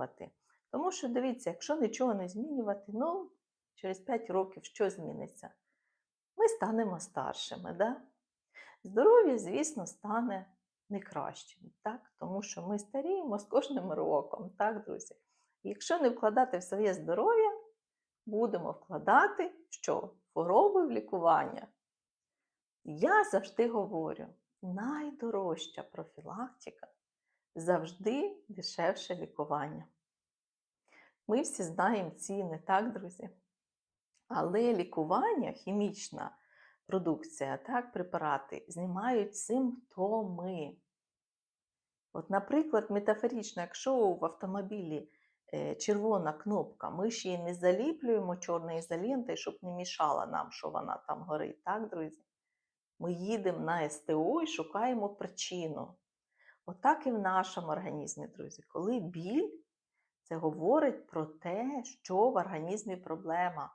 змінювати. Тому що дивіться, якщо нічого не змінювати, ну, через 5 років що зміниться? Ми станемо старшими. Да? Здоров'я, звісно, стане не кращим, так? тому що ми старіємо з кожним роком, так, друзі? Якщо не вкладати в своє здоров'я, будемо вкладати що? Хвороби в лікування. Я завжди говорю, найдорожча профілактика завжди дешевше лікування. Ми всі знаємо ціни, так, друзі? Але лікування, хімічна продукція, так, препарати знімають симптоми. От, наприклад, метафорично, якщо в автомобілі е, червона кнопка, ми ж її не заліплюємо чорною ізолентою, щоб не мішала нам, що вона там горить, так, друзі? Ми їдемо на СТО і шукаємо причину. Отак і в нашому організмі, друзі. Коли біль, це говорить про те, що в організмі проблема.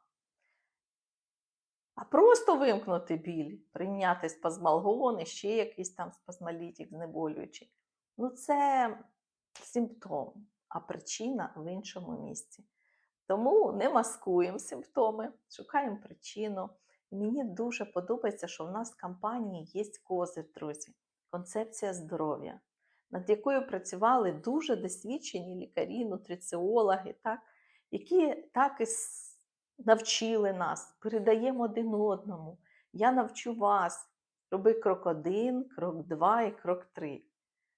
А просто вимкнути біль, прийняти спазмалгон і ще якийсь там спазмолітик знеболюючий. Ну, це симптом, а причина в іншому місці. Тому не маскуємо симптоми, шукаємо причину. Мені дуже подобається, що в нас в компанії є козир, друзі, концепція здоров'я, над якою працювали дуже досвідчені лікарі, нутриціологи, так, які так і навчили нас, передаємо один одному. Я навчу вас. Роби крок один, крок два і крок три.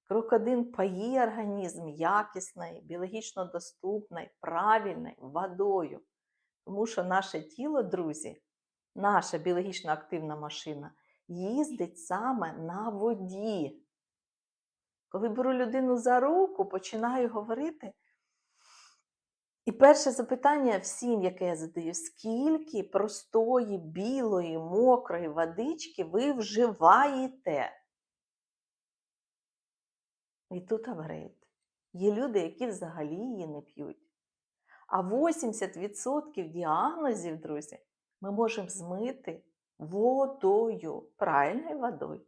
Крок один паї організм якісною, біологічно доступною, правильною водою. Тому що наше тіло, друзі, наша біологічно активна машина їздить саме на воді. Коли беру людину за руку, починаю говорити. І перше запитання всім, яке я задаю, скільки простої, білої, мокрої водички ви вживаєте? І тут апгрейд. Є люди, які взагалі її не п'ють. А 80% діагнозів, друзі, ми можемо змити водою, правильною водою.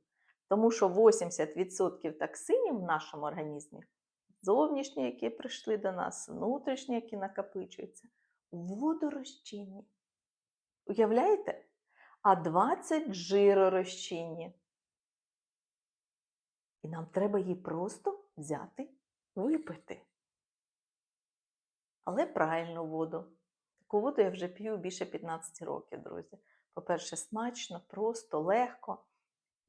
Тому що 80% токсинів в нашому організмі, зовнішні, які прийшли до нас, внутрішні, які накопичуються, водорозчинні. Уявляєте? А 20 жиророзчинні. І нам треба її просто взяти, випити. Але правильну воду. Таку воду я вже п'ю більше 15 років, друзі. По-перше, смачно, просто, легко.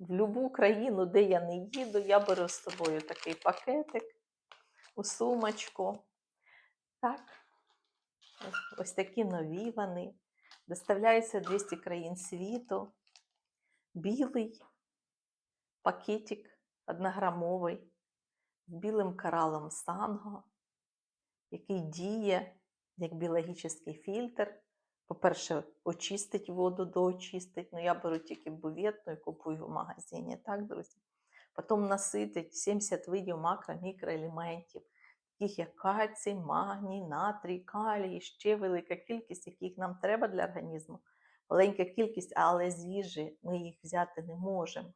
В будь-яку країну, де я не їду, я беру з собою такий пакетик у сумочку. Так, ось такі нові вони. Доставляються 200 країн світу. Білий пакетик однограмовий з білим коралом санго, який діє як біологічний фільтр. По-перше, очистить воду, доочистить. Ну, я беру тільки бюветну і купую в магазині, так, друзі? Потім наситить 70 видів макро мікроелементів, таких як кальцій, магній, натрій, калій, ще велика кількість, яких нам треба для організму. Маленька кількість, але їжі ми їх взяти не можемо.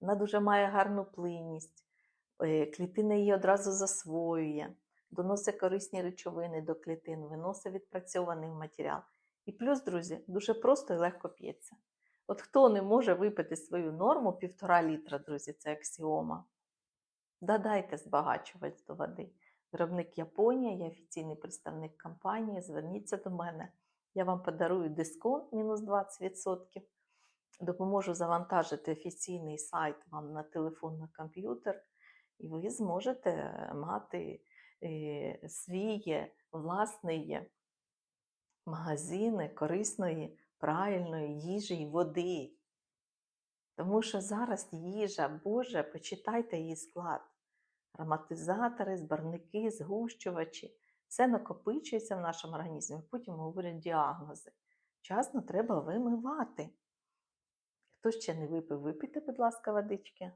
Вона дуже має гарну плинність, е, клітина її одразу засвоює, доносить корисні речовини до клітин, виносить відпрацьований матеріал. І плюс, друзі, дуже просто і легко п'ється. От хто не може випити свою норму півтора літра, друзі, це аксіома. Додайте збагачувач до води. Виробник Японія, я офіційний представник компанії. Зверніться до мене. Я вам подарую дисконт мінус 20%. Допоможу завантажити офіційний сайт вам на телефон, на комп'ютер, і ви зможете мати е, свій власний магазини корисної, правильної їжі і води. Тому що зараз їжа, Боже, почитайте її склад. Ароматизатори, збарники, згущувачі. Все накопичується в нашому організмі, потім говорять діагнози. Вчасно треба вимивати. Хто ще не випив, випийте, будь ласка, водички.